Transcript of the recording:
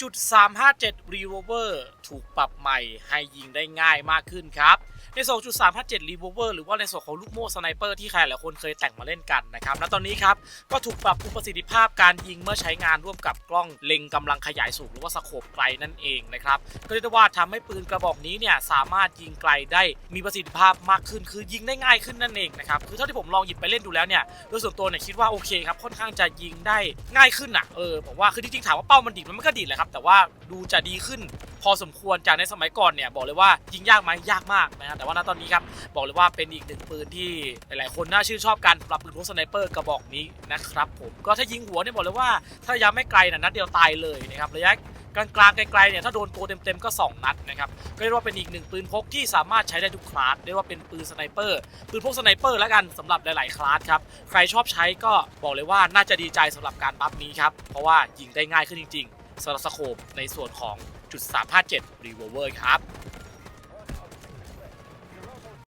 จุด357 Revolver ถูกปรับใหม่ให้ยิงได้ง่ายมากขึ้นครับ ในส่วนจุด357 Revolver หรือว่าในส่วนของลูกโม่สไนเปอร์ที่ใครหลายคนเคยแต่งมาเล่นกันนะครับ และตอนนี้ครับก็ถูกปรับปรุงประสิทธิภาพการยิงเมื่อใช้งานร่วมกับกล้องเล็งกำลังขยายสูงหรือว่าสโคปไกลนั่นเองนะครับ ก็เรียกว่าทำให้ปืนกระบอกนี้เนี่ยสามารถยิงไกลได้มีประสิทธิภาพมากขึ้น คือยิงได้ง่ายขึ้นนั่นเองนะครับ คือเท่าที่ผมลองหยิบไปเล่นดูแล้วเนี่ยโดยส่วนตัวเนี่ยคิดว่าโอเคครับค่อนข้างจะยิงได้ง่ายขึ้นอะเออผมว่าคือจริงๆถามว่าเป้ามันดีดมันก็ดีดแหละครับแต่ว่าดูจะดีขึ้น พอสมควรจากในสมัยก่อนเนี่ยบอกเลยว่ายิงยากไหมยากมากนะแต่ว่าณตอนนี้ครับบอกเลยว่าเป็นอีกหนึ่งปืนที่หลายๆคนน่าชื่นชอบกันสำหรับปืนพกสไนเปอร์กระบอกนี้นะครับผมก็ถ้ายิงหัวเนี่ยบอกเลยว่า ถ้าระยะไม่ไกลนะนัดเดียวตายเลยนะครับระยะกลางๆไกลๆเนี่ยถ้าโดนตัวเต็มๆก็สองนัดนะครับก็เรียกว่าเป็นอีกหนึ่งปืนพกที่สามารถใช้ได้ทุกคลาสเรียกว่าเป็นปืนสไนเปอร์ปืนพกสไนเปอร์แล้วกันสำหรับหลายๆคลาสครับใครชอบใช้ก็บอกเลยว่าน่าจะดีใจสำหรับการบัฟนี้ครับเพราะว่ายิงได้ง่ายขึ้นจริง ๆ สำหรับสโคปในส่วนของจุด357 Revolver ครับ